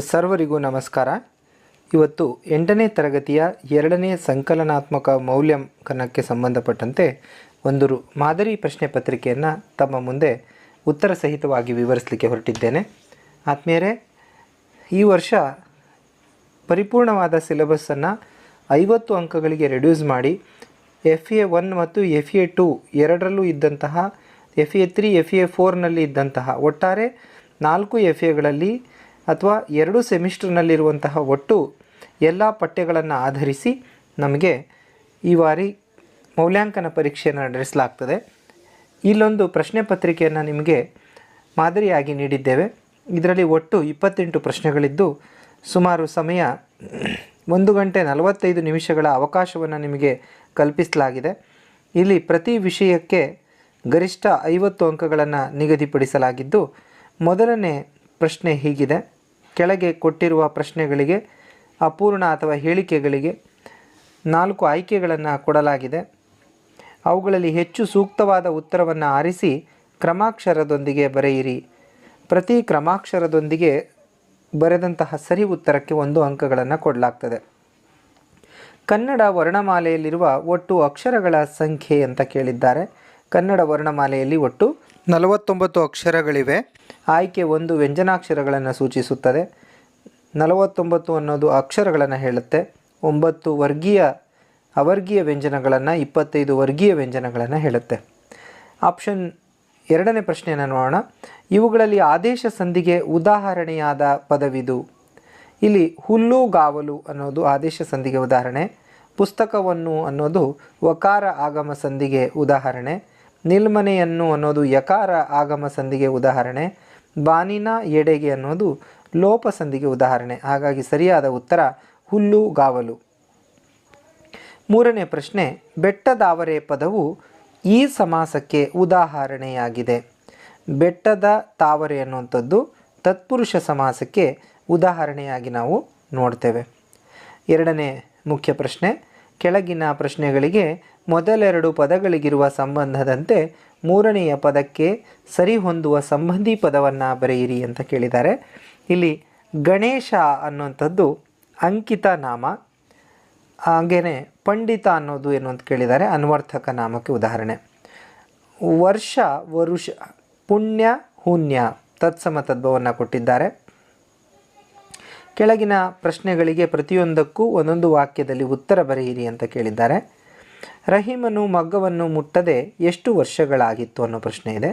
ಸರ್ವರಿಗೂ ನಮಸ್ಕಾರ. ಇವತ್ತು ಎಂಟನೇ ತರಗತಿಯ ಎರಡನೇ ಸಂಕಲನಾತ್ಮಕ ಮೌಲ್ಯಾಂಕನಕ್ಕೆ ಸಂಬಂಧಪಟ್ಟಂತೆ ಒಂದು ಮಾದರಿ ಪ್ರಶ್ನೆ ಪತ್ರಿಕೆಯನ್ನು ತಮ್ಮ ಮುಂದೆ ಉತ್ತರ ಸಹಿತವಾಗಿ ವಿವರಿಸಲಿಕ್ಕೆ ಹೊರಟಿದ್ದೇನೆ. ಆತ್ಮೀಯರೇ, ಈ ವರ್ಷ ಪರಿಪೂರ್ಣವಾದ ಸಿಲೆಬಸ್ಸನ್ನು ಐವತ್ತು ಅಂಕಗಳಿಗೆ ರೆಡ್ಯೂಸ್ ಮಾಡಿ ಎಫ್ ಎ ಒನ್ ಮತ್ತು ಎಫ್ ಎ ಟು ಎರಡರಲ್ಲೂ ಇದ್ದಂತಹ F A three F A ಫೋರ್ನಲ್ಲಿ ಇದ್ದಂತಹ ಒಟ್ಟಾರೆ ನಾಲ್ಕು ಎಫ್ ಎಗಳಲ್ಲಿ ಅಥವಾ ಎರಡು ಸೆಮಿಸ್ಟರ್ನಲ್ಲಿರುವಂತಹ ಒಟ್ಟು ಎಲ್ಲ ಪಠ್ಯಗಳನ್ನು ಆಧರಿಸಿ ನಮಗೆ ಈ ಬಾರಿ ಮೌಲ್ಯಾಂಕನ ಪರೀಕ್ಷೆಯನ್ನು ನಡೆಸಲಾಗ್ತದೆ. ಇಲ್ಲೊಂದು ಪ್ರಶ್ನೆ ಪತ್ರಿಕೆಯನ್ನು ನಿಮಗೆ ಮಾದರಿಯಾಗಿ ನೀಡಿದ್ದೇವೆ. ಇದರಲ್ಲಿ ಒಟ್ಟು ಇಪ್ಪತ್ತೆಂಟು ಪ್ರಶ್ನೆಗಳಿದ್ದು ಸುಮಾರು ಸಮಯ ಒಂದು ಗಂಟೆ ನಲವತ್ತೈದು ನಿಮಿಷಗಳ ಅವಕಾಶವನ್ನು ನಿಮಗೆ ಕಲ್ಪಿಸಲಾಗಿದೆ. ಇಲ್ಲಿ ಪ್ರತಿ ವಿಷಯಕ್ಕೆ ಗರಿಷ್ಠ ಐವತ್ತು ಅಂಕಗಳನ್ನು ನಿಗದಿಪಡಿಸಲಾಗಿದ್ದು, ಮೊದಲನೇ ಪ್ರಶ್ನೆ ಹೀಗಿದೆ. ಕೆಳಗೆ ಕೊಟ್ಟಿರುವ ಪ್ರಶ್ನೆಗಳಿಗೆ, ಅಪೂರ್ಣ ಅಥವಾ ಹೇಳಿಕೆಗಳಿಗೆ ನಾಲ್ಕು ಆಯ್ಕೆಗಳನ್ನು ಕೊಡಲಾಗಿದೆ. ಅವುಗಳಲ್ಲಿ ಹೆಚ್ಚು ಸೂಕ್ತವಾದ ಉತ್ತರವನ್ನು ಆರಿಸಿ ಕ್ರಮಾಕ್ಷರದೊಂದಿಗೆ ಬರೆಯಿರಿ. ಪ್ರತಿ ಕ್ರಮಾಕ್ಷರದೊಂದಿಗೆ ಬರೆದಂತಹ ಸರಿ ಉತ್ತರಕ್ಕೆ ಒಂದು ಅಂಕಗಳನ್ನು ಕೊಡಲಾಗ್ತದೆ. ಕನ್ನಡ ವರ್ಣಮಾಲೆಯಲ್ಲಿರುವ ಒಟ್ಟು ಅಕ್ಷರಗಳ ಸಂಖ್ಯೆ ಅಂತ ಕೇಳಿದ್ದಾರೆ. ಕನ್ನಡ ವರ್ಣಮಾಲೆಯಲ್ಲಿ ಒಟ್ಟು ನಲವತ್ತೊಂಬತ್ತು ಅಕ್ಷರಗಳಿವೆ. ಆಯ್ಕೆ ಒಂದು ವ್ಯಂಜನಾಕ್ಷರಗಳನ್ನು ಸೂಚಿಸುತ್ತದೆ. ನಲವತ್ತೊಂಬತ್ತು ಅನ್ನೋದು ಅಕ್ಷರಗಳನ್ನು ಹೇಳುತ್ತೆ. ಒಂಬತ್ತು ವರ್ಗೀಯ ಅವರ್ಗೀಯ ವ್ಯಂಜನಗಳನ್ನು ಇಪ್ಪತ್ತೈದು ವರ್ಗೀಯ ವ್ಯಂಜನಗಳನ್ನು ಹೇಳುತ್ತೆ. ಆಪ್ಷನ್ ಎರಡನೇ ಪ್ರಶ್ನೆಯನ್ನು ನೋಡೋಣ. ಇವುಗಳಲ್ಲಿ ಆದೇಶ ಸಂಧಿಗೆ ಉದಾಹರಣೆಯಾದ ಪದವಿದು? ಇಲ್ಲಿ ಹುಲ್ಲುಗಾವಲು ಅನ್ನೋದು ಆದೇಶ ಸಂಧಿಗೆ ಉದಾಹರಣೆ. ಪುಸ್ತಕವನ್ನು ಅನ್ನೋದು ವಕಾರ ಆಗಮ ಸಂಧಿಗೆ ಉದಾಹರಣೆ. ನಿಲ್ಮನೆಯನ್ನು ಅನ್ನೋದು ಯಕಾರ ಆಗಮ ಸಂಧಿಗೆ ಉದಾಹರಣೆ, ಬಾನಿನ ಎಡೆಗೆ ಅನ್ನೋದು ಲೋಪ ಸಂಧಿಗೆ ಉದಾಹರಣೆ. ಹಾಗಾಗಿ ಸರಿಯಾದ ಉತ್ತರ ಹುಲ್ಲುಗಾವಲು ಮೂರನೇ ಪ್ರಶ್ನೆ, ಬೆಟ್ಟದಾವರೆ ಪದವು ಈ ಸಮಾಸಕ್ಕೆ ಉದಾಹರಣೆಯಾಗಿದೆ. ಬೆಟ್ಟದ ತಾವರೆ ಅನ್ನುವಂಥದ್ದು ತತ್ಪುರುಷ ಸಮಾಸಕ್ಕೆ ಉದಾಹರಣೆಯಾಗಿ ನಾವು ನೋಡ್ತೇವೆ. ಎರಡನೇ ಮುಖ್ಯ ಪ್ರಶ್ನೆ ಕೆಳಗಿನ ಪ್ರಶ್ನೆಗಳಿಗೆ ಮೊದಲೆರಡು ಪದಗಳಿಗಿರುವ ಸಂಬಂಧದಂತೆ ಮೂರನೆಯ ಪದಕ್ಕೆ ಸರಿಹೊಂದುವ ಸಂಬಂಧಿ ಪದವನ್ನು ಬರೆಯಿರಿ ಅಂತ ಕೇಳಿದ್ದಾರೆ. ಇಲ್ಲಿ ಗಣೇಶ ಅನ್ನುವಂಥದ್ದು ಅಂಕಿತ ನಾಮ ಹಾಗೆಯೇ ಪಂಡಿತ ಅನ್ನೋದು ಏನು ಅಂತ ಕೇಳಿದ್ದಾರೆ, ಅನ್ವರ್ಥಕ ನಾಮಕ್ಕೆ ಉದಾಹರಣೆ. ವರ್ಷ, ವರುಷ, ಪುಣ್ಯ ಹುಣ್ಯ ತತ್ಸಮ ತದ್ಭವನ್ನು ಕೊಟ್ಟಿದ್ದಾರೆ. ಕೆಳಗಿನ ಪ್ರಶ್ನೆಗಳಿಗೆ ಪ್ರತಿಯೊಂದಕ್ಕೂ ಒಂದೊಂದು ವಾಕ್ಯದಲ್ಲಿ ಉತ್ತರ ಬರೆಯಿರಿ ಅಂತ ಕೇಳಿದ್ದಾರೆ. ರಹೀಮನು ಮಗ್ಗವನ್ನು ಮುಟ್ಟದೆ ಎಷ್ಟು ವರ್ಷಗಳಾಗಿತ್ತು ಅನ್ನೋ ಪ್ರಶ್ನೆ ಇದೆ.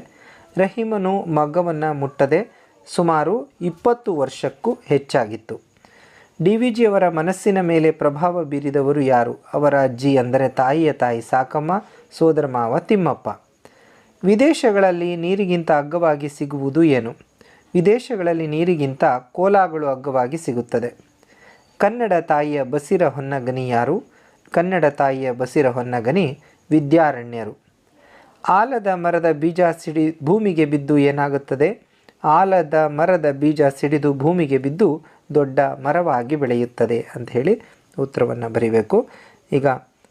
ರಹೀಮನು ಮಗ್ಗವನ್ನು ಮುಟ್ಟದೆ ಸುಮಾರು ಇಪ್ಪತ್ತು ವರ್ಷಕ್ಕೂ ಹೆಚ್ಚಾಗಿತ್ತು. ಡಿ ವಿ ಜಿಯವರ ಮನಸ್ಸಿನ ಮೇಲೆ ಪ್ರಭಾವ ಬೀರಿದವರು ಯಾರು? ಅವರ ಅಜ್ಜಿ ಅಂದರೆ ತಾಯಿಯ ತಾಯಿ ಸಾಕಮ್ಮ, ಸೋದರ ಮಾವ ತಿಮ್ಮಪ್ಪ. ವಿದೇಶಗಳಲ್ಲಿ ನೀರಿಗಿಂತ ಅಗ್ಗವಾಗಿ ಸಿಗುವುದು ಏನು? ವಿದೇಶಗಳಲ್ಲಿ ನೀರಿಗಿಂತ ಕೋಲಾಗಳು ಅಗ್ಗವಾಗಿ ಸಿಗುತ್ತದೆ. ಕನ್ನಡ ತಾಯಿಯ ಬಸಿರ ಹೊನ್ನಗನಿ ಯಾರು? ಕನ್ನಡ ತಾಯಿಯ ಬಸಿರ ಹೊನ್ನಗನಿ ವಿದ್ಯಾರಣ್ಯರು. ಆಲದ ಮರದ ಬೀಜ ಸಿಡಿ ಭೂಮಿಗೆ ಬಿದ್ದು ಏನಾಗುತ್ತದೆ? ಆಲದ ಮರದ ಬೀಜ ಸಿಡಿದು ಭೂಮಿಗೆ ಬಿದ್ದು ದೊಡ್ಡ ಮರವಾಗಿ ಬೆಳೆಯುತ್ತದೆ ಅಂತ ಹೇಳಿ ಉತ್ತರವನ್ನು ಬರೀಬೇಕು. ಈಗ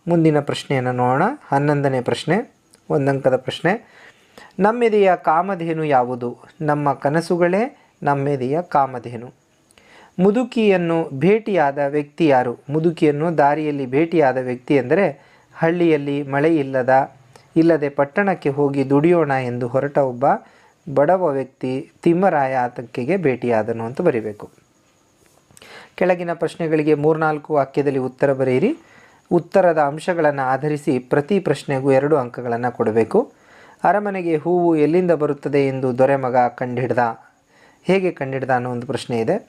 ಮುಂದಿನ ಪ್ರಶ್ನೆಯನ್ನು ನೋಡೋಣ. ಹನ್ನೊಂದನೇ ಪ್ರಶ್ನೆ, ಒಂದಂಕದ ಪ್ರಶ್ನೆ. ನಮ್ಮೆದೆಯ ಕಾಮಧೇನು ಯಾವುದು? ನಮ್ಮ ಕನಸುಗಳೇ ನಮ್ಮೆದೆಯ ಕಾಮಧೇನು. ಮುದುಕಿಯನ್ನು ಭೇಟಿಯಾದ ವ್ಯಕ್ತಿ ಯಾರು? ಮುದುಕಿಯನ್ನು ದಾರಿಯಲ್ಲಿ ಭೇಟಿಯಾದ ವ್ಯಕ್ತಿ ಎಂದರೆ, ಹಳ್ಳಿಯಲ್ಲಿ ಮಳೆ ಇಲ್ಲದ, ಇಲ್ಲದೆ ಪಟ್ಟಣಕ್ಕೆ ಹೋಗಿ ದುಡಿಯೋಣ ಎಂದು ಹೊರಟ ಒಬ್ಬ ಬಡವ ವ್ಯಕ್ತಿ ತಿಮ್ಮರಾಯ ಆತಂಕೆಗೆ ಭೇಟಿಯಾದನು ಅಂತ ಬರೀಬೇಕು. ಕೆಳಗಿನ ಪ್ರಶ್ನೆಗಳಿಗೆ ಮೂರ್ನಾಲ್ಕು ವಾಕ್ಯದಲ್ಲಿ ಉತ್ತರ ಬರೆಯಿರಿ. ಉತ್ತರದ ಅಂಶಗಳನ್ನು ಆಧರಿಸಿ ಪ್ರತಿ ಪ್ರಶ್ನೆಗೂ ಎರಡು ಅಂಕಗಳನ್ನು ಕೊಡಬೇಕು. ಅರಮನೆಗೆ ಹೂವು ಎಲ್ಲಿಂದ ಬರುತ್ತದೆ ಎಂದು ದೊರೆಮಗ ಕಂಡಿಡ್ದ. ಹೇಗೆ ಕಂಡಿಡ್ದ ಅನ್ನೋ ಒಂದು ಪ್ರಶ್ನೆ ಇದೆ.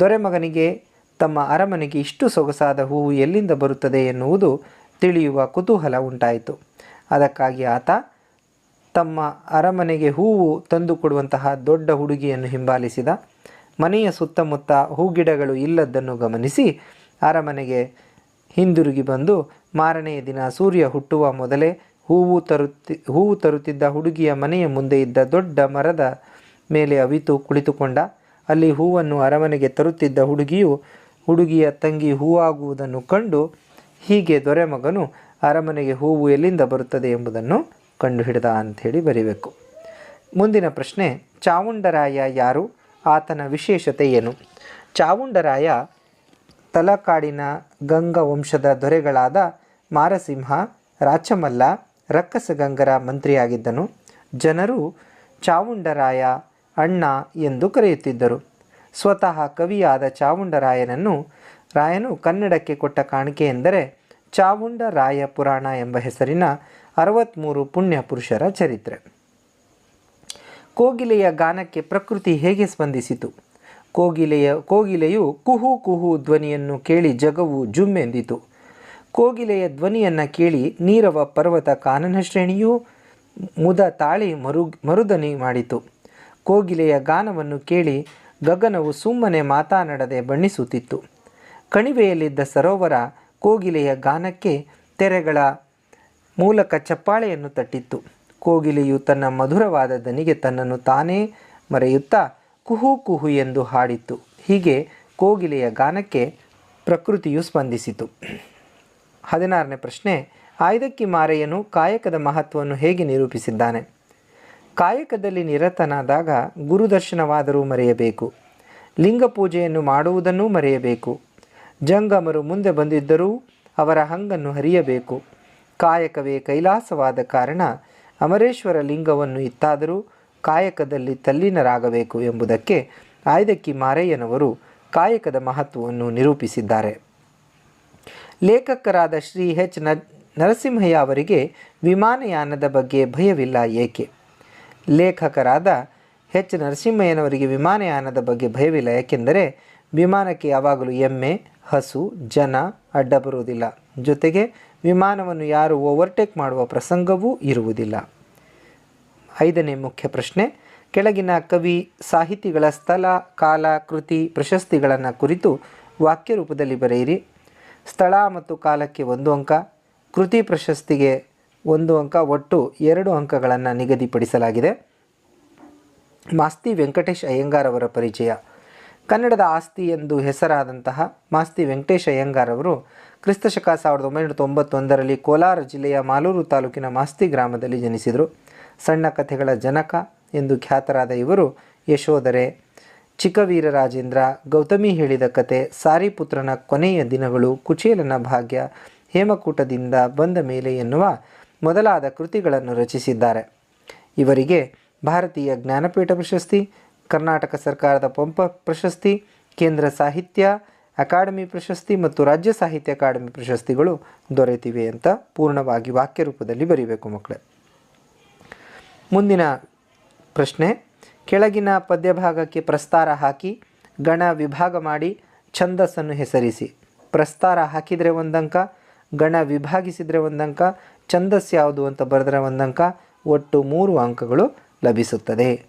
ದೊರೆಮಗನಿಗೆ ತಮ್ಮ ಅರಮನೆಗೆ ಇಷ್ಟು ಸೊಗಸಾದ ಹೂವು ಎಲ್ಲಿಂದ ಬರುತ್ತದೆ ಎನ್ನುವುದು ತಿಳಿಯುವ ಕುತೂಹಲ ಉಂಟಾಯಿತು. ಅದಕ್ಕಾಗಿ ಆತ ತಮ್ಮ ಅರಮನೆಗೆ ಹೂವು ತಂದುಕೊಡುವಂತಹ ದೊಡ್ಡ ಹುಡುಗಿಯನ್ನು ಹಿಂಬಾಲಿಸಿದ. ಮನೆಯ ಸುತ್ತಮುತ್ತ ಹೂಗಿಡಗಳು ಇಲ್ಲದ್ದನ್ನು ಗಮನಿಸಿ ಅರಮನೆಗೆ ಹಿಂದಿರುಗಿ ಬಂದು ಮಾರನೆಯ ದಿನ ಸೂರ್ಯ ಹುಟ್ಟುವ ಮೊದಲೇ ಹೂವು ತರುತ್ತಿ, ಹೂವು ತರುತ್ತಿದ್ದ ಹುಡುಗಿಯ ಮನೆಯ ಮುಂದೆ ಇದ್ದ ದೊಡ್ಡ ಮರದ ಮೇಲೆ ಅವಿತು ಕುಳಿತುಕೊಂಡ. ಅಲ್ಲಿ ಹೂವನ್ನು ಅರಮನೆಗೆ ತರುತ್ತಿದ್ದ ಹುಡುಗಿಯು, ಹುಡುಗಿಯ ತಂಗಿ ಹೂವಾಗುವುದನ್ನು ಕಂಡು ಹೀಗೆ ದೊರೆ ಮಗನು ಅರಮನೆಗೆ ಹೂವು ಎಲ್ಲಿಂದ ಬರುತ್ತದೆ ಎಂಬುದನ್ನು ಕಂಡುಹಿಡಿದ ಅಂಥೇಳಿ ಬರೀಬೇಕು ಮುಂದಿನ ಪ್ರಶ್ನೆ, ಚಾವುಂಡರಾಯ ಯಾರು? ಆತನ ವಿಶೇಷತೆ ಏನು? ಚಾವುಂಡರಾಯ ತಲಕಾಡಿನ ಗಂಗ ವಂಶದ ದೊರೆಗಳಾದ ಮಾರಸಿಂಹ, ರಾಚಮಲ್ಲ ರಕ್ಕಸಗಂಗರ ಮಂತ್ರಿಯಾಗಿದ್ದನು. ಜನರು ಚಾವುಂಡರಾಯ ಅಣ್ಣ ಎಂದು ಕರೆಯುತ್ತಿದ್ದರು. ಸ್ವತಃ ಕವಿಯಾದ ಚಾವುಂಡರಾಯನನ್ನು ರಾಯನು ಕನ್ನಡಕ್ಕೆ ಕೊಟ್ಟ ಕಾಣಿಕೆ ಎಂದರೆ ಚಾವುಂಡರಾಯ ಪುರಾಣ ಎಂಬ ಹೆಸರಿನ ಅರವತ್ತ್ಮೂರು ಪುಣ್ಯ ಪುರುಷರ ಚರಿತ್ರೆ. ಕೋಗಿಲೆಯ ಗಾನಕ್ಕೆ ಪ್ರಕೃತಿ ಹೇಗೆ ಸ್ಪಂದಿಸಿತು? ಕೋಗಿಲೆಯ, ಕೋಗಿಲೆಯು ಕುಹು ಕುಹು ಧ್ವನಿಯನ್ನು ಕೇಳಿ ಜಗವು ಜುಮ್ಮೆಂದಿತು. ಕೋಗಿಲೆಯ ಧ್ವನಿಯನ್ನು ಕೇಳಿ ನೀರವ ಪರ್ವತ ಕಾನನ ಶ್ರೇಣಿಯು ಮುದ ತಾಳಿ ಮರು ಮರುದನಿ ಮಾಡಿತು. ಕೋಗಿಲೆಯ ಗಾನವನ್ನು ಕೇಳಿ ಗಗನವು ಸುಮ್ಮನೆ ಮಾತಾನಡದೆ ಬಣ್ಣಿಸುತ್ತಿತ್ತು. ಕಣಿವೆಯಲ್ಲಿದ್ದ ಸರೋವರ ಕೋಗಿಲೆಯ ಗಾನಕ್ಕೆ ತೆರೆಗಳ ಮೂಲಕ ಚಪ್ಪಾಳೆಯನ್ನು ತಟ್ಟಿತ್ತು. ಕೋಗಿಲೆಯು ತನ್ನ ಮಧುರವಾದ ದನಿಗೆ ತನ್ನನ್ನು ತಾನೇ ಮರೆಯುತ್ತಾ ಕುಹು ಕುಹು ಎಂದು ಹಾಡಿತ್ತು. ಹೀಗೆ ಕೋಗಿಲೆಯ ಗಾನಕ್ಕೆ ಪ್ರಕೃತಿಯು ಸ್ಪಂದಿಸಿತು. ಹದಿನಾರನೇ ಪ್ರಶ್ನೆ, ಆಯ್ದಕ್ಕಿ ಮಾರೆಯನು ಕಾಯಕದ ಮಹತ್ವವನ್ನು ಹೇಗೆ ನಿರೂಪಿಸಿದ್ದಾನೆ? ಕಾಯಕದಲ್ಲಿ ನಿರತನಾದಾಗ ಗುರುದರ್ಶನವಾದರೂ ಮರೆಯಬೇಕು. ಲಿಂಗ ಪೂಜೆಯನ್ನು ಮಾಡುವುದನ್ನೂ ಮರೆಯಬೇಕು. ಜಂಗಮರು ಮುಂದೆ ಬಂದಿದ್ದರೂ ಅವರ ಹಂಗನ್ನು ಹರಿಯಬೇಕು. ಕಾಯಕವೇ ಕೈಲಾಸವಾದ ಕಾರಣ ಅಮರೇಶ್ವರ ಲಿಂಗವನ್ನು ಇತ್ತಾದರೂ ಕಾಯಕದಲ್ಲಿ ತಲ್ಲೀನರಾಗಬೇಕು ಎಂಬುದಕ್ಕೆ ಆಯ್ದಕ್ಕಿ ಮಾರಯ್ಯನವರು ಕಾಯಕದ ಮಹತ್ವವನ್ನು ನಿರೂಪಿಸಿದ್ದಾರೆ. ಲೇಖಕರಾದ ಶ್ರೀ ಎಚ್ನ ನರಸಿಂಹಯ್ಯ ಅವರಿಗೆ ವಿಮಾನಯಾನದ ಬಗ್ಗೆ ಭಯವಿಲ್ಲ ಏಕೆ? ಲೇಖಕರಾದ ಎಚ್ ನರಸಿಂಹಯ್ಯನವರಿಗೆ ವಿಮಾನಯಾನದ ಬಗ್ಗೆ ಭಯವಿಲ್ಲ ಏಕೆಂದರೆ ವಿಮಾನಕ್ಕೆ ಯಾವಾಗಲೂ ಎಮ್ಮೆ, ಹಸು, ಜನ ಅಡ್ಡ ಬರುವುದಿಲ್ಲ. ಜೊತೆಗೆ ವಿಮಾನವನ್ನು ಯಾರು ಓವರ್ಟೇಕ್ ಮಾಡುವ ಪ್ರಸಂಗವೂ ಇರುವುದಿಲ್ಲ. ಐದನೇ ಮುಖ್ಯ ಪ್ರಶ್ನೆ, ಕೆಳಗಿನ ಕವಿ ಸಾಹಿತಿಗಳ ಸ್ಥಳ ಕಾಲ, ಕೃತಿ, ಪ್ರಶಸ್ತಿಗಳನ್ನು ಕುರಿತು ವಾಕ್ಯ ರೂಪದಲ್ಲಿ ಬರೆಯಿರಿ. ಸ್ಥಳ ಮತ್ತು ಕಾಲಕ್ಕೆ ಒಂದು ಅಂಕ, ಕೃತಿ ಪ್ರಶಸ್ತಿಗೆ ಒಂದು ಅಂಕ ಒಟ್ಟು ಎರಡು ಅಂಕಗಳನ್ನು ನಿಗದಿಪಡಿಸಲಾಗಿದೆ. ಮಾಸ್ತಿ ವೆಂಕಟೇಶ್ ಅಯ್ಯಂಗಾರ್ ಅವರ ಪರಿಚಯ. ಕನ್ನಡದ ಆಸ್ತಿ ಎಂದು ಹೆಸರಾದಂತಹ ಮಾಸ್ತಿ ವೆಂಕಟೇಶ್ ಅಯ್ಯಂಗಾರ್ ಅವರು ಕ್ರಿಸ್ತಶಕ ಸಾವಿರದ ಒಂಬೈನೂರ ತೊಂಬತ್ತೊಂದರಲ್ಲಿ ಕೋಲಾರ ಜಿಲ್ಲೆಯ ಮಾಲೂರು ತಾಲೂಕಿನ ಮಾಸ್ತಿ ಗ್ರಾಮದಲ್ಲಿ ಜನಿಸಿದರು. ಸಣ್ಣ ಕಥೆಗಳ ಜನಕ ಎಂದು ಖ್ಯಾತರಾದ ಇವರು ಯಶೋಧರೆ ಚಿಕ್ಕವೀರರಾಜೇಂದ್ರ ಗೌತಮಿ ಹೇಳಿದ ಕತೆ, ಸಾರಿಪುತ್ರನ ಕೊನೆಯ ದಿನಗಳು ಕುಚೇಲನ ಭಾಗ್ಯ, ಹೇಮಕೂಟದಿಂದ ಬಂದ ಮೇಲೆ ಎನ್ನುವ ಮೊದಲಾದ ಕೃತಿಗಳನ್ನು ರಚಿಸಿದ್ದಾರೆ. ಇವರಿಗೆ ಭಾರತೀಯ ಜ್ಞಾನಪೀಠ ಪ್ರಶಸ್ತಿ, ಕರ್ನಾಟಕ ಸರ್ಕಾರದ ಪಂಪ ಪ್ರಶಸ್ತಿ, ಕೇಂದ್ರ ಸಾಹಿತ್ಯ, ಅಕಾಡೆಮಿ ಪ್ರಶಸ್ತಿ ಮತ್ತು ರಾಜ್ಯ ಸಾಹಿತ್ಯ ಅಕಾಡೆಮಿ ಪ್ರಶಸ್ತಿಗಳು ದೊರೆತಿವೆ ಅಂತ ಪೂರ್ಣವಾಗಿ ವಾಕ್ಯ ರೂಪದಲ್ಲಿ ಬರೀಬೇಕು ಮಕ್ಕಳೇ. ಮುಂದಿನ ಪ್ರಶ್ನೆ ಕೆಳಗಿನ ಪದ್ಯಭಾಗಕ್ಕೆ ಪ್ರಸ್ತಾರ ಹಾಕಿ, ಗಣ ವಿಭಾಗ ಮಾಡಿ, ಛಂದಸ್ಸನ್ನು ಹೆಸರಿಸಿ. ಪ್ರಸ್ತಾರ ಹಾಕಿದರೆ ಒಂದಂಕ, ಗಣ ವಿಭಾಗಿಸಿದರೆ ಒಂದಂಕ, ಛಂದಸ್ ಯಾವುದು ಅಂತ ಬರೆದ್ರೆ ಒಂದಂಕ, ಒಟ್ಟು ಮೂರು ಅಂಕಗಳು ಲಭಿಸುತ್ತದೆ.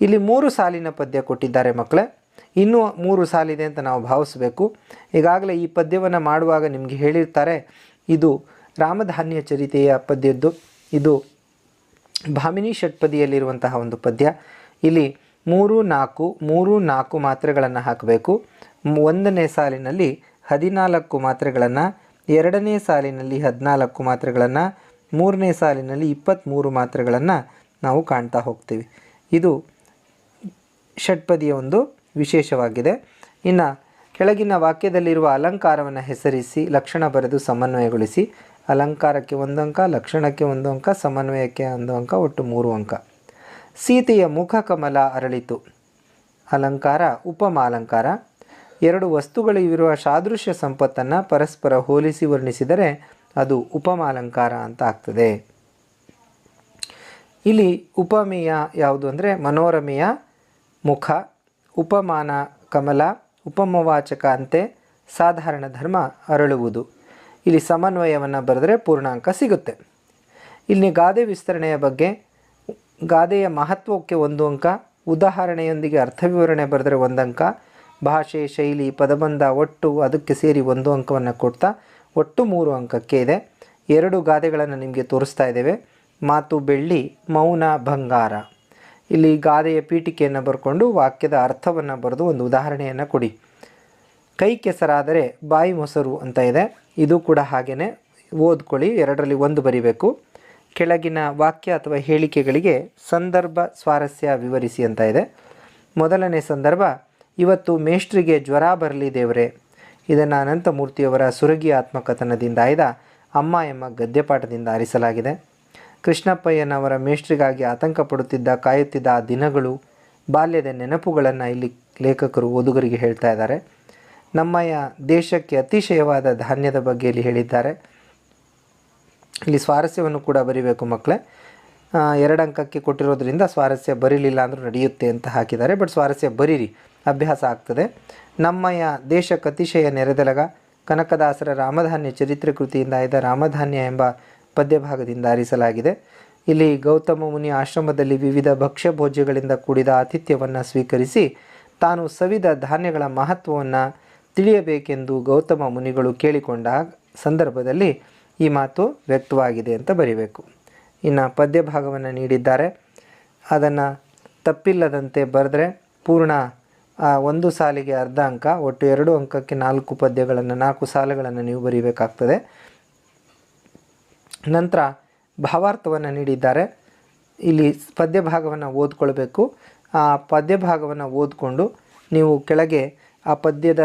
ಇಲ್ಲಿ ಮೂರು ಸಾಲಿನ ಪದ್ಯ ಕೊಟ್ಟಿದ್ದಾರೆ ಮಕ್ಕಳೇ. ಇನ್ನೂ ಮೂರು ಸಾಲಿದೆ ಅಂತ ನಾವು ಭಾವಿಸಬೇಕು. ಈಗಾಗಲೇ ಈ ಪದ್ಯವನ್ನು ಮಾಡುವಾಗ ನಿಮಗೆ ಹೇಳಿರ್ತಾರೆ, ಇದು ರಾಮಧಾನ್ಯ ಚರಿತೆಯ ಪದ್ಯದ್ದು, ಇದು ಭಾಮಿನಿ ಷಟ್ಪದಿಯಲ್ಲಿರುವಂತಹ ಒಂದು ಪದ್ಯ. ಇಲ್ಲಿ ಮೂರು ನಾಲ್ಕು ಮೂರು ನಾಲ್ಕು ಮಾತ್ರೆಗಳನ್ನು ಹಾಕಬೇಕು. ಒಂದನೇ ಸಾಲಿನಲ್ಲಿ ಹದಿನಾಲ್ಕು ಮಾತ್ರೆಗಳನ್ನು, ಎರಡನೇ ಸಾಲಿನಲ್ಲಿ ಹದಿನಾಲ್ಕು ಮಾತ್ರೆಗಳನ್ನು, ಮೂರನೇ ಸಾಲಿನಲ್ಲಿ ಇಪ್ಪತ್ತ್ಮೂರು ಮಾತ್ರೆಗಳನ್ನು ನಾವು ಕಾಣ್ತಾ ಹೋಗ್ತೀವಿ. ಇದು ಷಟ್ಪದಿಯ ಒಂದು ವಿಶೇಷವಾಗಿದೆ. ಇನ್ನು ಕೆಳಗಿನ ವಾಕ್ಯದಲ್ಲಿರುವ ಅಲಂಕಾರವನ್ನು ಹೆಸರಿಸಿ, ಲಕ್ಷಣ ಬರೆದು ಸಮನ್ವಯಗೊಳಿಸಿ ಅಲಂಕಾರಕ್ಕೆ ಒಂದು ಅಂಕ, ಲಕ್ಷಣಕ್ಕೆ ಒಂದು ಅಂಕ, ಸಮನ್ವಯಕ್ಕೆ ಒಂದು ಅಂಕ, ಒಟ್ಟು ಮೂರು ಅಂಕ. ಸೀತೆಯ ಮುಖ ಕಮಲ ಅರಳಿತು. ಅಲಂಕಾರ ಉಪಮಾಲಂಕಾರ ಎರಡು ವಸ್ತುಗಳಿರುವ ಸಾದೃಶ್ಯ ಸಂಪತ್ತನ್ನು ಪರಸ್ಪರ ಹೋಲಿಸಿ ವರ್ಣಿಸಿದರೆ ಅದು ಉಪಮಾಲಂಕಾರ ಅಂತ ಆಗ್ತದೆ. ಇಲ್ಲಿ ಉಪಮೇಯ ಯಾವುದು ಅಂದರೆ ಮನೋರಮೆಯ ಮುಖ, ಉಪಮಾನ ಕಮಲ, ಉಪಮವಾಚಕ ಅಂತೆ ಸಾಧಾರಣ ಧರ್ಮ ಅರಳುವುದು. ಇಲ್ಲಿ ಸಮನ್ವಯವನ್ನು ಬರೆದರೆ ಪೂರ್ಣಾಂಕ ಸಿಗುತ್ತೆ. ಇಲ್ಲಿ ಗಾದೆ ವಿಸ್ತರಣೆಯ ಬಗ್ಗೆ ಗಾದೆಯ ಮಹತ್ವಕ್ಕೆ ಒಂದು ಅಂಕ, ಉದಾಹರಣೆಯೊಂದಿಗೆ ಅರ್ಥವಿವರಣೆ ಬರೆದರೆ ಒಂದು ಅಂಕ, ಭಾಷೆ, ಶೈಲಿ, ಪದಬಂಧ, ಒಟ್ಟು ಅದಕ್ಕೆ ಸೇರಿ ಒಂದು ಅಂಕವನ್ನು ಕೊಡ್ತಾ ಒಟ್ಟು ಮೂರು ಅಂಕಕ್ಕೆ ಇದೆ. ಎರಡು ಗಾದೆಗಳನ್ನು ನಿಮಗೆ ತೋರಿಸ್ತಾ ಇದ್ದೇವೆ. ಮಾತು, ಬೆಳ್ಳಿ, ಮೌನ, ಬಂಗಾರ. ಇಲ್ಲಿ ಗಾದೆಯ ಪೀಠಿಕೆಯನ್ನು ಬರ್ಕೊಂಡು ವಾಕ್ಯದ ಅರ್ಥವನ್ನು ಬರೆದು ಒಂದು ಉದಾಹರಣೆಯನ್ನು ಕೊಡಿ. ಕೈ ಕೆಸರಾದರೆ ಬಾಯಿ ಮೊಸರು ಅಂತ ಇದೆ. ಇದು ಕೂಡ ಹಾಗೆಯೇ ಓದ್ಕೊಳ್ಳಿ, ಎರಡರಲ್ಲಿ ಒಂದು ಬರಿಬೇಕು. ಕೆಳಗಿನ ವಾಕ್ಯ ಅಥವಾ ಹೇಳಿಕೆಗಳಿಗೆ ಸಂದರ್ಭ ಸ್ವಾರಸ್ಯ ವಿವರಿಸಿ ಅಂತ ಇದೆ. ಮೊದಲನೇ ಸಂದರ್ಭ, ಇವತ್ತು ಮೇಷ್ಟ್ರಿಗೆ ಜ್ವರ ಬರಲಿ ದೇವರೇ. ಇದನ್ನು ಅನಂತಮೂರ್ತಿಯವರ ಸುರಗಿ ಆತ್ಮಕಥನದಿಂದ ಆಯ್ದ ಅಮ್ಮ ಎಂಬ ಗದ್ಯಪಾಠದಿಂದ ಆರಿಸಲಾಗಿದೆ. ಕೃಷ್ಣಪ್ಪಯ್ಯನವರ ಮೇಷ್ಟ್ರಿಗಾಗಿ ಆತಂಕ ಪಡುತ್ತಿದ್ದ, ಕಾಯುತ್ತಿದ್ದ ದಿನಗಳು, ಬಾಲ್ಯದ ನೆನಪುಗಳನ್ನು ಇಲ್ಲಿ ಲೇಖಕರು, ಓದುಗರಿಗೆ ಹೇಳ್ತಾ ಇದ್ದಾರೆ. ನಮ್ಮಯ್ಯ ದೇಶಕ್ಕೆ ಅತಿಶಯವಾದ ಧಾನ್ಯದ ಬಗ್ಗೆ ಇಲ್ಲಿ ಹೇಳಿದ್ದಾರೆ. ಇಲ್ಲಿ ಸ್ವಾರಸ್ಯವನ್ನು ಕೂಡ ಬರಿಬೇಕು ಮಕ್ಕಳೇ. ಎರಡು ಅಂಕಕ್ಕೆ ಕೊಟ್ಟಿರೋದ್ರಿಂದ ಸ್ವಾರಸ್ಯ ಬರೀಲಿಲ್ಲ ಅಂದರೂ ನಡೆಯುತ್ತೆ ಅಂತ ಹಾಕಿದ್ದಾರೆ. ಬಟ್ ಸ್ವಾರಸ್ಯ ಬರೀರಿ, ಅಭ್ಯಾಸ ಆಗ್ತದೆ. ನಮ್ಮಯ್ಯ ದೇಶಕ್ಕೆ ಅತಿಶಯ ನೆರೆದಲಗ ಕನಕದಾಸರ ರಾಮಧಾನ್ಯ ಚರಿತ್ರೆ ಕೃತಿಯಿಂದ ಆಯ್ದ ರಾಮಧಾನ್ಯ ಎಂಬ ಪದ್ಯಭಾಗದಿಂದ ಆರಿಸಲಾಗಿದೆ. ಇಲ್ಲಿ ಗೌತಮ ಮುನಿ ಆಶ್ರಮದಲ್ಲಿ ವಿವಿಧ ಭಕ್ಷ್ಯ ಭೋಜ್ಯಗಳಿಂದ ಕೂಡಿದ ಆತಿಥ್ಯವನ್ನು ಸ್ವೀಕರಿಸಿ ತಾನು ಸವಿದ ಧಾನ್ಯಗಳ ಮಹತ್ವವನ್ನು ತಿಳಿಯಬೇಕೆಂದು ಗೌತಮ ಮುನಿಗಳು ಕೇಳಿಕೊಂಡ ಸಂದರ್ಭದಲ್ಲಿ ಈ ಮಾತು ವ್ಯಕ್ತವಾಗಿದೆ ಅಂತ ಬರಿಬೇಕು. ಇನ್ನು ಪದ್ಯ ಭಾಗವನ್ನು ನೀಡಿದ್ದಾರೆ. ಅದನ್ನು ತಪ್ಪಿಲ್ಲದಂತೆ ಬರೆದ್ರೆ ಪೂರ್ಣ ಒಂದು ಸಾಲಿಗೆ ಅರ್ಧ ಅಂಕ, ಒಟ್ಟು ಎರಡು ಅಂಕಕ್ಕೆ ನಾಲ್ಕು ಪದ್ಯಗಳನ್ನು, ನಾಲ್ಕು ಸಾಲುಗಳನ್ನು ನೀವು ಬರೀಬೇಕಾಗ್ತದೆ. ನಂತರ ಭಾವಾರ್ಥವನ್ನು ನೀಡಿದ್ದಾರೆ. ಇಲ್ಲಿ ಪದ್ಯ ಭಾಗವನ್ನು ಓದ್ಕೊಳ್ಬೇಕು. ಆ ಪದ್ಯ ಭಾಗವನ್ನು ಓದಿಕೊಂಡು ನೀವು ಕೆಳಗೆ ಆ ಪದ್ಯದ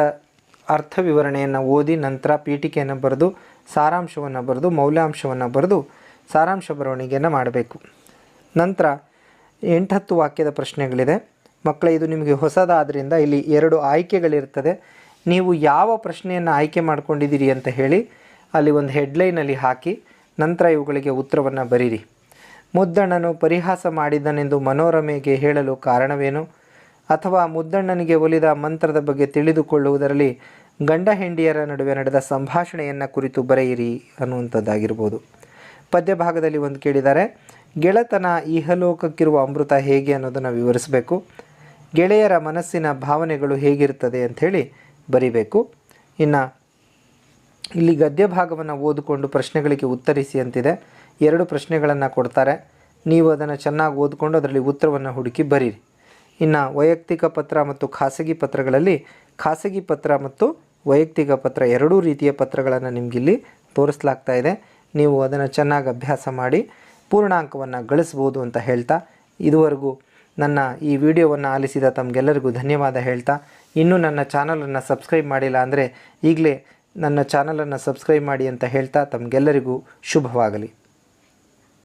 ಅರ್ಥ ವಿವರಣೆಯನ್ನು ಓದಿ ನಂತರ ಪೀಠಿಕೆಯನ್ನು ಬರೆದು, ಸಾರಾಂಶವನ್ನು ಬರೆದು, ಮೌಲ್ಯಾಂಶವನ್ನು ಬರೆದು ಸಾರಾಂಶ ಬರವಣಿಗೆಯನ್ನು ಮಾಡಬೇಕು. ನಂತರ ಎಂಟತ್ತು ವಾಕ್ಯದ ಪ್ರಶ್ನೆಗಳಿದೆ. ಮಕ್ಕಳ, ಇದು ನಿಮಗೆ ಹೊಸದಾದ್ದರಿಂದ ಇಲ್ಲಿ ಎರಡು ಆಯ್ಕೆಗಳಿರ್ತದೆ. ನೀವು ಯಾವ ಪ್ರಶ್ನೆಯನ್ನು ಆಯ್ಕೆ ಮಾಡ್ಕೊಂಡಿದ್ದೀರಿ ಅಂತ ಹೇಳಿ ಅಲ್ಲಿ ಒಂದು ಹೆಡ್ಲೈನಲ್ಲಿ ಹಾಕಿ, ನಂತರ ಇವುಗಳಿಗೆ ಉತ್ತರವನ್ನು ಬರೀರಿ. ಮುದ್ದಣ್ಣನು ಪರಿಹಾಸ ಮಾಡಿದ್ದನೆಂದು ಮನೋರಮೆಗೆ ಹೇಳಲು ಕಾರಣವೇನು? ಅಥವಾ ಮುದ್ದಣ್ಣನಿಗೆ ಒಲಿದ ಮಂತ್ರದ ಬಗ್ಗೆ ತಿಳಿದುಕೊಳ್ಳುವುದರಲ್ಲಿ ಗಂಡ ಹೆಂಡಿಯರ ನಡುವೆ ನಡೆದ ಸಂಭಾಷಣೆಯನ್ನು ಕುರಿತು ಬರೆಯಿರಿ ಅನ್ನುವಂಥದ್ದಾಗಿರ್ಬೋದು. ಪದ್ಯ ಭಾಗದಲ್ಲಿ ಒಂದು ಕೇಳಿದ್ದಾರೆ, ಗೆಳತನ ಇಹಲೋಕಕ್ಕಿರುವ ಅಮೃತ ಹೇಗೆ ಅನ್ನೋದನ್ನು ವಿವರಿಸಬೇಕು. ಗೆಳೆಯರ ಮನಸ್ಸಿನ ಭಾವನೆಗಳು ಹೇಗಿರ್ತದೆ ಅಂಥೇಳಿ ಬರಿಬೇಕು. ಇನ್ನು ಇಲ್ಲಿ ಗದ್ಯ ಭಾಗವನ್ನು ಓದಿಕೊಂಡು ಪ್ರಶ್ನೆಗಳಿಗೆ ಉತ್ತರಿಸಿ ಅಂತಿದೆ. ಎರಡು ಪ್ರಶ್ನೆಗಳನ್ನು ಕೊಡ್ತಾರೆ. ನೀವು ಅದನ್ನು ಚೆನ್ನಾಗಿ ಓದಿಕೊಂಡು ಅದರಲ್ಲಿ ಉತ್ತರವನ್ನು ಹುಡುಕಿ ಬರೀರಿ. ಇನ್ನು ವೈಯಕ್ತಿಕ ಪತ್ರ ಮತ್ತು ಖಾಸಗಿ ಪತ್ರಗಳಲ್ಲಿ ಖಾಸಗಿ ಪತ್ರ ಮತ್ತು ವೈಯಕ್ತಿಕ ಪತ್ರ, ಎರಡೂ ರೀತಿಯ ಪತ್ರಗಳನ್ನು ನಿಮಗಿಲ್ಲಿ ತೋರಿಸ್ಲಾಗ್ತಾ ಇದೆ. ನೀವು ಅದನ್ನು ಚೆನ್ನಾಗಿ ಅಭ್ಯಾಸ ಮಾಡಿ ಪೂರ್ಣಾಂಕವನ್ನು ಗಳಿಸ್ಬೋದು ಅಂತ ಹೇಳ್ತಾ, ಇದುವರೆಗೂ ನನ್ನ ಈ ವಿಡಿಯೋವನ್ನು ಆಲಿಸಿದ ತಮಗೆಲ್ಲರಿಗೂ ಧನ್ಯವಾದ ಹೇಳ್ತಾ, ಇನ್ನೂ ನನ್ನ ಚಾನಲನ್ನು ಸಬ್ಸ್ಕ್ರೈಬ್ ಮಾಡಿಲ್ಲ ಅಂದರೆ ಈಗಲೇ ನನ್ನ ಚಾನಲನ್ನು ಸಬ್ಸ್ಕ್ರೈಬ್ ಮಾಡಿ ಅಂತ ಹೇಳ್ತಾ, ತಮಗೆಲ್ಲರಿಗೂ ಶುಭವಾಗಲಿ.